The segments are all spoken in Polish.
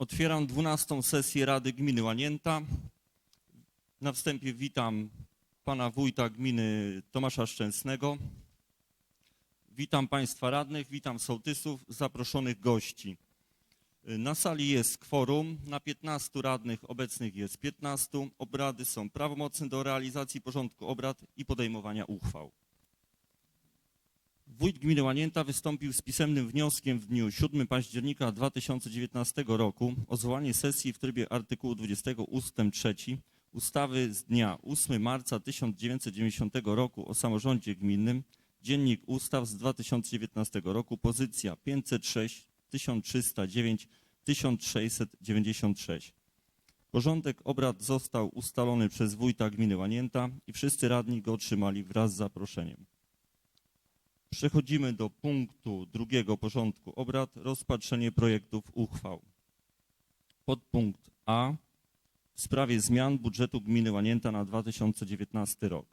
Otwieram 12 sesję Rady Gminy Łanięta. Na wstępie witam pana wójta gminy Tomasza Szczęsnego. Witam państwa radnych, witam sołtysów, zaproszonych gości. Na sali jest kworum, na 15 radnych obecnych jest 15. Obrady są prawomocne do realizacji porządku obrad i podejmowania uchwał. Wójt gminy Łanięta wystąpił z pisemnym wnioskiem w dniu 7 października 2019 roku o zwołanie sesji w trybie artykułu 20 ust. 3 ustawy z dnia 8 marca 1990 roku o samorządzie gminnym, Dziennik Ustaw z 2019 roku, pozycja 506, 1309, 1696. Porządek obrad został ustalony przez wójta gminy Łanięta i wszyscy radni go otrzymali wraz z zaproszeniem. Przechodzimy do punktu drugiego porządku obrad, rozpatrzenie projektów uchwał. Podpunkt A w sprawie zmian budżetu gminy Łanięta na 2019 rok.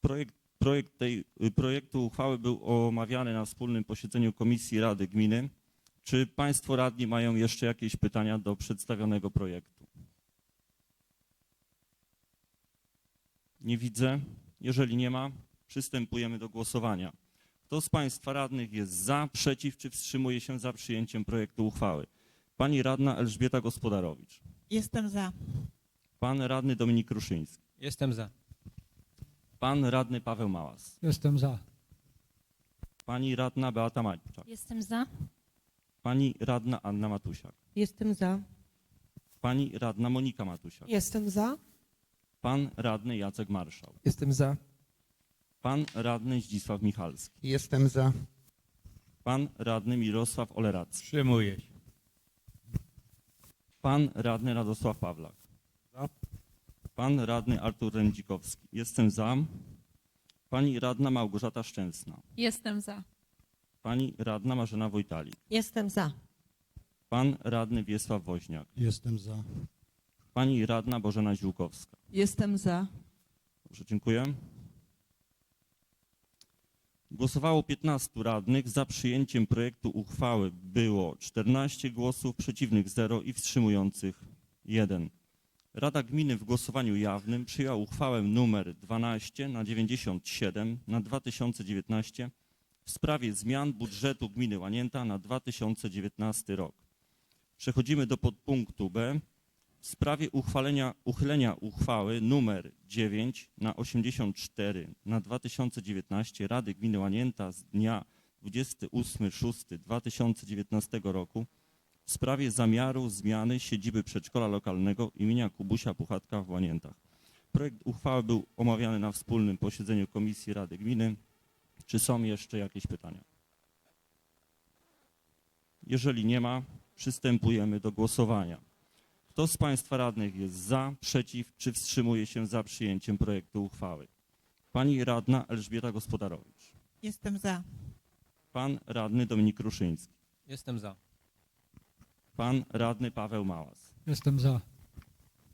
Projekt, projekt tej, projektu uchwały był omawiany na wspólnym posiedzeniu Komisji Rady Gminy. Czy Państwo radni mają jeszcze jakieś pytania do przedstawionego projektu? Nie widzę. Jeżeli nie ma, przystępujemy do głosowania. Kto z Państwa radnych jest za, przeciw czy wstrzymuje się za przyjęciem projektu uchwały? Pani radna Elżbieta Gospodarowicz. Jestem za. Pan radny Dominik Kruszyński. Jestem za. Pan radny Paweł Małas. Jestem za. Pani radna Beata Maćczak. Jestem za. Pani radna Anna Matusiak. Jestem za. Pani radna Monika Matusiak. Jestem za. Pan radny Jacek Marszał. Jestem za. Pan radny Zdzisław Michalski. Jestem za. Pan radny Mirosław Oleracki. Wstrzymuję się. Pan radny Radosław Pawlak. Za. Pan radny Artur Rędzikowski. Jestem za. Pani radna Małgorzata Szczęsna. Jestem za. Pani radna Marzena Wojtalik. Jestem za. Pan radny Wiesław Woźniak. Jestem za. Pani radna Bożena Ziółkowska. Jestem za. Dobrze, dziękuję. Głosowało 15 radnych. Za przyjęciem projektu uchwały było 14 głosów, przeciwnych 0 i wstrzymujących 1. Rada Gminy w głosowaniu jawnym przyjęła uchwałę nr 12 na 97 na 2019 w sprawie zmian budżetu gminy Łanięta na 2019 rok. Przechodzimy do podpunktu B w sprawie uchwalenia, uchylenia uchwały nr 9 na 84 na 2019 Rady Gminy Łanięta z dnia 28.06.2019 roku w sprawie zamiaru zmiany siedziby przedszkola lokalnego imienia Kubusia Puchatka w Łaniętach. Projekt uchwały był omawiany na wspólnym posiedzeniu Komisji Rady Gminy. Czy są jeszcze jakieś pytania? Jeżeli nie ma, przystępujemy do głosowania. Kto z Państwa radnych jest za, przeciw czy wstrzymuje się za przyjęciem projektu uchwały? Pani radna Elżbieta Gospodarowicz. Jestem za. Pan radny Dominik Ruszyński. Jestem za. Pan radny Paweł Małas. Jestem za.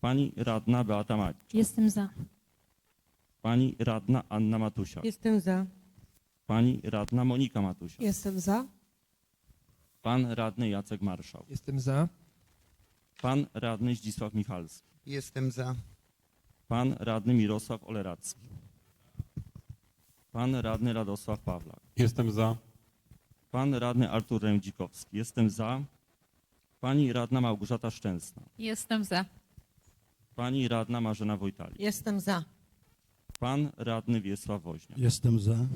Pani radna Beata Maćczak. Jestem za. Pani radna Anna Matusiak. Jestem za. Pani radna Monika Matusiak. Jestem za. Pan radny Jacek Marszał. Jestem za. Pan radny Zdzisław Michalski. Jestem za. Pan radny Mirosław Oleracki. Pan radny Radosław Pawlak. Jestem za. Pan radny Artur Rędzikowski. Jestem za. Pani radna Małgorzata Szczęsna. Jestem za. Pani radna Marzena Wojtalik. Jestem za. Pan radny Wiesław Woźniak. Jestem za.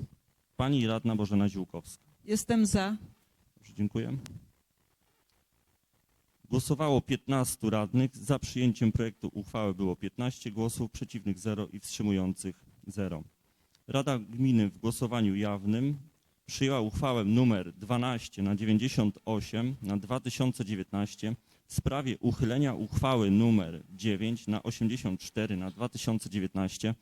Pani radna Bożena Ziółkowska. Jestem za. Dobrze, dziękuję. Głosowało 15 radnych. Za przyjęciem projektu uchwały było 15 głosów, przeciwnych 0 i wstrzymujących 0. Rada Gminy w głosowaniu jawnym przyjęła uchwałę nr 12 na 98 na 2019 w sprawie uchylenia uchwały nr 9 na 84 na 2019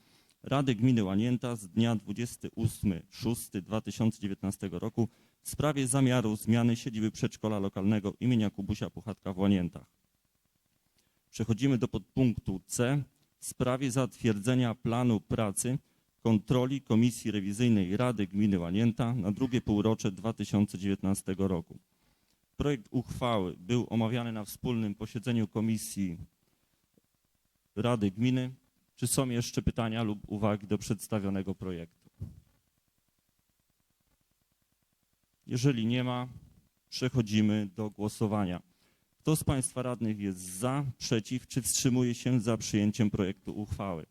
Rady Gminy Łanięta z dnia 28.06.2019 roku w sprawie zamiaru zmiany siedziby przedszkola lokalnego imienia Kubusia Puchatka w Łaniętach. Przechodzimy do podpunktu C w sprawie zatwierdzenia planu pracy kontroli Komisji Rewizyjnej Rady Gminy Łanięta na drugie półrocze 2019 roku. Projekt uchwały był omawiany na wspólnym posiedzeniu Komisji Rady Gminy. Czy są jeszcze pytania lub uwagi do przedstawionego projektu? Jeżeli nie ma, przechodzimy do głosowania. Kto z Państwa radnych jest za, przeciw czy wstrzymuje się za przyjęciem projektu uchwały?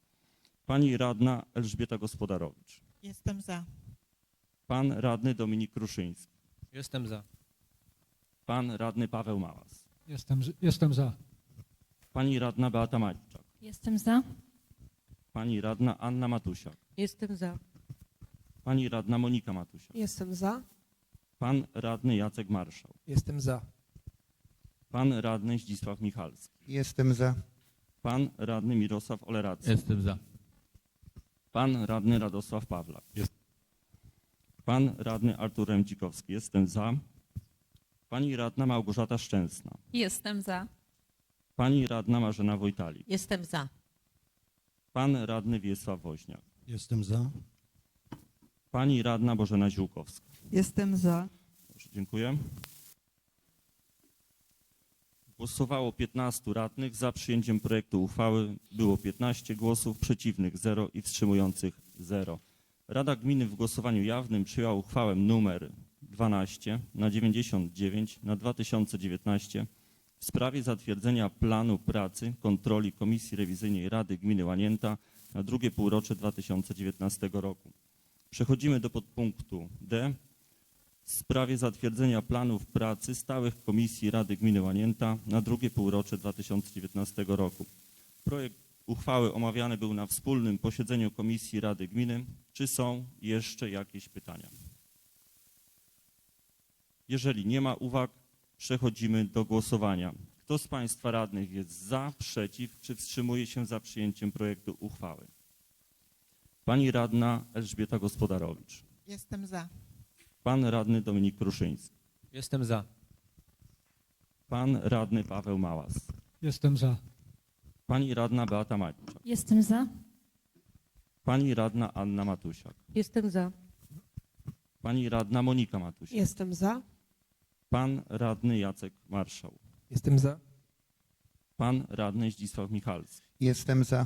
Pani radna Elżbieta Gospodarowicz. Jestem za. Pan radny Dominik Kruszyński. Jestem za. Pan radny Paweł Małas. Jestem, jestem za. Pani radna Beata Maćczak. Jestem za. Pani radna Anna Matusiak. Jestem za. Pani radna Monika Matusiak. Jestem za. Pan radny Jacek Marszał. Jestem za. Pan radny Zdzisław Michalski. Jestem za. Pan radny Mirosław Oleracki. Jestem za. Pan radny Radosław Pawlak. Jest. Pan radny Artur Remdzikowski. Jestem za. Pani radna Małgorzata Szczęsna. Jestem za. Pani radna Marzena Wojtalik. Jestem za. Pan radny Wiesław Woźniak. Jestem za. Pani radna Bożena Ziółkowska. Jestem za. Dobrze, dziękuję. Głosowało 15 radnych. Za przyjęciem projektu uchwały było 15 głosów, przeciwnych 0 i wstrzymujących 0. Rada Gminy w głosowaniu jawnym przyjęła uchwałę numer 12 na 99 na 2019 w sprawie zatwierdzenia planu pracy kontroli Komisji Rewizyjnej Rady Gminy Łanięta na drugie półrocze 2019 roku. Przechodzimy do podpunktu D w sprawie zatwierdzenia planów pracy stałych Komisji Rady Gminy Łanięta na drugie półrocze 2019 roku. Projekt uchwały omawiany był na wspólnym posiedzeniu Komisji Rady Gminy. Czy są jeszcze jakieś pytania? Jeżeli nie ma uwag, przechodzimy do głosowania. Kto z Państwa radnych jest za, przeciw, czy wstrzymuje się za przyjęciem projektu uchwały? Pani radna Elżbieta Gospodarowicz. Jestem za. Pan radny Dominik Kruszyński. Jestem za. Pan radny Paweł Małas. Jestem za. Pani radna Beata Maćczak. Jestem za. Pani radna Anna Matusiak. Jestem za. Pani radna Monika Matusiak. Jestem za. Pan radny Jacek Marszał. Jestem za. Pan radny Zdzisław Michalski. Jestem za.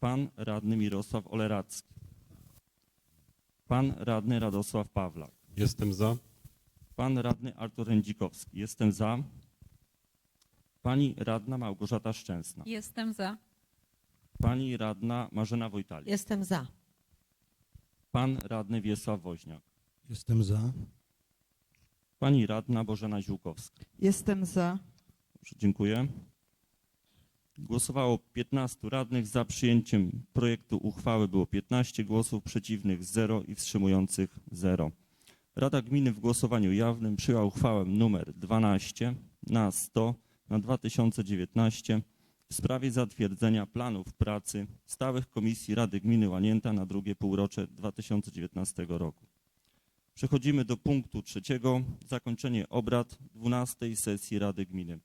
Pan radny Mirosław Oleracki. Pan radny Radosław Pawlak. Jestem za. Pan radny Artur Rędzikowski. Jestem za. Pani radna Małgorzata Szczęsna. Jestem za. Pani radna Marzena Wojtalik. Jestem za. Pan radny Wiesław Woźniak. Jestem za. Pani radna Bożena Ziółkowska. Jestem za. Dobrze, dziękuję. Głosowało 15 radnych. Za przyjęciem projektu uchwały było 15 głosów, przeciwnych 0 i wstrzymujących 0. Rada Gminy w głosowaniu jawnym przyjęła uchwałę numer 12 na 100 na 2019 w sprawie zatwierdzenia planów pracy stałych Komisji Rady Gminy Łanięta na drugie półrocze 2019 roku. Przechodzimy do punktu trzeciego. Zakończenie obrad 12 sesji Rady Gminy.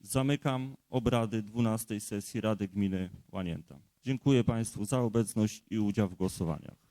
Zamykam obrady 12 sesji Rady Gminy Łanięta. Dziękuję Państwu za obecność i udział w głosowaniach.